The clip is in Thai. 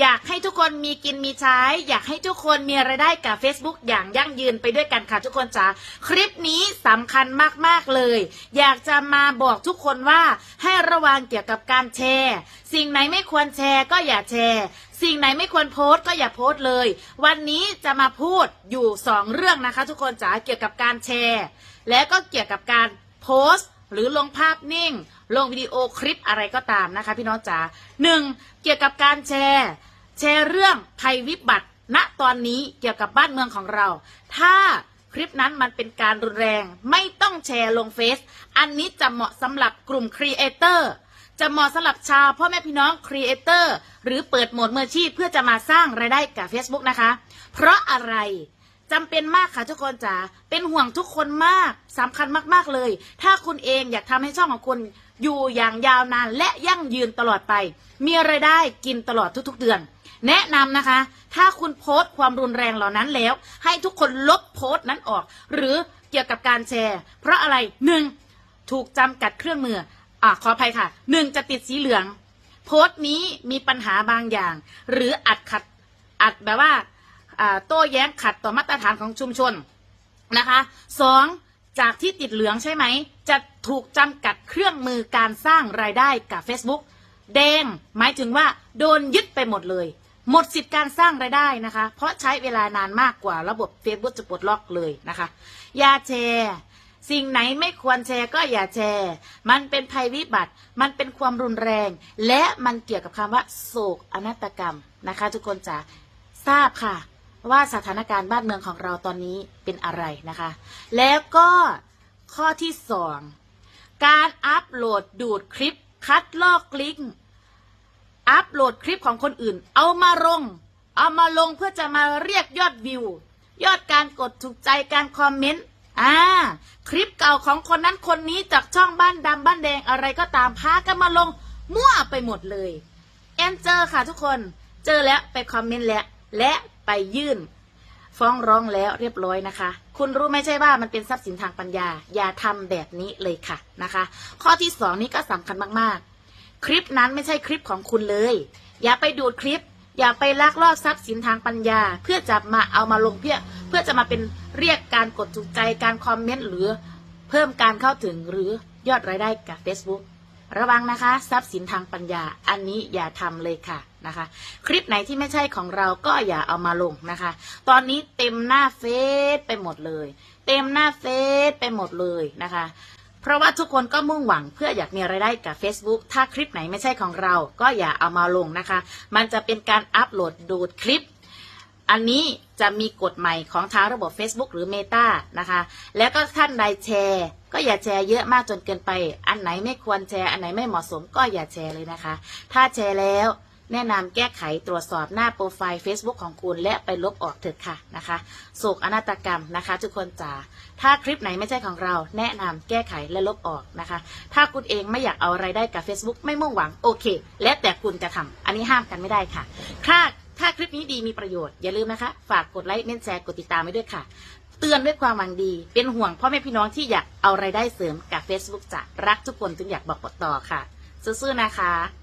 อยากให้ทุกคนมีกินมีใช้ อยากให้ทุกคนมีรายได้กับ Facebook อย่างยั่งยืนไปด้วยกันค่ะทุกคนจ๋าคลิปนี้สำคัญมากๆเลย อยากจะมาบอกทุกคนว่าให้ระวังเกี่ยวกับการแชร์ สิ่งไหนไม่ควรแชร์ก็อย่าแชร์ สิ่งไหนไม่ควรโพสต์ก็อย่าโพสต์เลย วันนี้จะมาพูดอยู่สองเรื่องนะคะ ทุกคนจ๋าเกี่ยวกับการแชร์ และก็เกี่ยวกับการโพสต์ หรือลงภาพนิ่ง ลงวิดีโอคลิปอะไรก็ตามนะคะ พี่น้องจ๋าหนึ่งเกี่ยวกับการแชร์ แชร์เรื่องภัยวิบัติ ณตอนนี้เกี่ยวกับบ้านเมืองของเรา ถ้าคลิปนั้นมันเป็นการรุนแรง ไม่ต้องแชร์ลงเฟซอันนี้จะเหมาะสำหรับกลุ่มครีเอเตอร์จะเหมาะสำหรับชาวพ่อแม่พี่น้องครีเอเตอร์หรือเปิดโหมดมืออาชีพเพื่อจะมาสร้างรายได้กับ Facebook นะคะ เพราะอะไร จำเป็นมากค่ะทุกคนจ๋าเป็นห่วงทุกคนมากสำคัญมากๆเลย ถ้าคุณเองอยากทำให้ช่องของคุณอยู่อย่างยาวนานและยั่งยืนตลอดไป มีรายได้กินตลอดทุกๆเดือน แนะนำนะคะ ถ้าคุณโพสต์ความรุนแรงเหล่านั้นแล้ว ให้ทุกคนลบโพสต์นั้นออก หรือเกี่ยวกับการแชร์ เพราะอะไรหนึ่งถูกจำกัดเครื่องมืออะขออภัยค่ะหนึ่งจะติดสีเหลือง โพสต์นี้มีปัญหาบางอย่าง หรืออัดขัดอัดแบบว่า โต้แย้งขัดต่อมาตรฐานของชุมชนนะคะสองจากที่ติดเหลืองใช่ไหม จะถูกจำกัดเครื่องมือการสร้างรายได้กับ Facebook แดงหมายถึงว่าโดนยึดไปหมดเลย หมดสิทธิ์การสร้างรายได้นะคะ เพราะใช้เวลานานมากกว่าระบบ Facebook จะปลดล็อกเลยนะคะ อย่าแชร์ สิ่งไหนไม่ควรแชร์ก็อย่าแชร์ มันเป็นภัยวิบัติ มันเป็นความรุนแรง และมันเกี่ยวกับคำว่าโศกอนาตกรรมนะคะ ทุกคนจะทราบค่ะ ว่าสถานการณ์บ้านเมืองของเราตอนนี้เป็นอะไรนะคะ แล้วก็ข้อที่สองการอัปโหลดดูดคลิป คัดลอกลิงก์อัปโหลดคลิปของคนอื่น เอามาลง เอามาลงเพื่อจะมาเรียกยอดวิว ยอดการกดถูกใจการคอมเมนต์อ่าคลิปเก่าของคนนั้นคนนี้จากช่องบ้านดำบ้านแดงอะไรก็ตามพากันมาลง มั่วไปหมดเลย แอนเจอค่ะทุกคน เจอแล้วไปคอมเมนต์แล้ว และไปยื่น ฟ้องร้องแล้วเรียบร้อยนะคะ คุณรู้ไหมใช่ว่ามันเป็นทรัพย์สินทางปัญญา อย่าทำแบบนี้เลยค่ะนะคะ ข้อที่สองนี้ก็สำคัญมากๆ คลิปนั้นไม่ใช่คลิปของคุณเลย อย่าไปดูดคลิป อย่าไปลักลอบทรัพย์สินทางปัญญา เพื่อจะมาเอามาลงเพื่อเพื่อจะมาเป็นเรียกการกดถูกใจการคอมเมนต์หรือเพิ่มการเข้าถึงหรือยอดรายได้กับ Facebook ระวังนะคะ ทรัพย์สินทางปัญญา อันนี้อย่าทำเลยค่ะนะคะ คลิปไหนที่ไม่ใช่ของเราก็อย่าเอามาลงนะคะ ตอนนี้เต็มหน้าเฟซไปหมดเลย เต็มหน้าเฟซไปหมดเลยนะคะ เพราะว่าทุกคนก็มุ่งหวังเพื่ออยากมีรายได้กับ Facebook ถ้าคลิปไหนไม่ใช่ของเรา ก็อย่าเอามาลงนะคะ มันจะเป็นการอัปโหลดดูดคลิป อันนี้ จะมีกฎใหม่ของทางระบบ Facebook หรือ Meta นะคะ แล้วก็ท่านใดแชร์ ก็อย่าแชร์เยอะมากจนเกินไป อันไหนไม่ควรแชร์ อันไหนไม่เหมาะสมก็อย่าแชร์เลยนะคะ ถ้าแชร์แล้วแนะนำแก้ไขตรวจสอบหน้าโปรไฟล์ Facebook ของคุณ และไปลบออกเถิดค่ะนะคะโศกอนาตกรรมนะคะ ทุกคนจ๋าถ้าคลิปไหนไม่ใช่ของเรา แนะนำแก้ไขและลบออกนะคะ ถ้าคุณเองไม่อยากเอาอะไรได้กับ Facebook ไม่มุ่งหวังโอเค และแต่คุณจะทำอันนี้ห้ามกันไม่ได้ค่ะถ้า ถ้าคลิปนี้ดีมีประโยชน์ อย่าลืมนะคะ ฝากกดไลค์เม้นแชร์กดติดตามไว้ด้วยค่ะ เตือนด้วยความหวังดี เป็นห่วงพ่อแม่พี่น้องที่อยากเอาไรายได้เสริมกับ Facebook จะรักทุกคนจึงอยากบอกต่อค่ะ สู้ๆนะคะ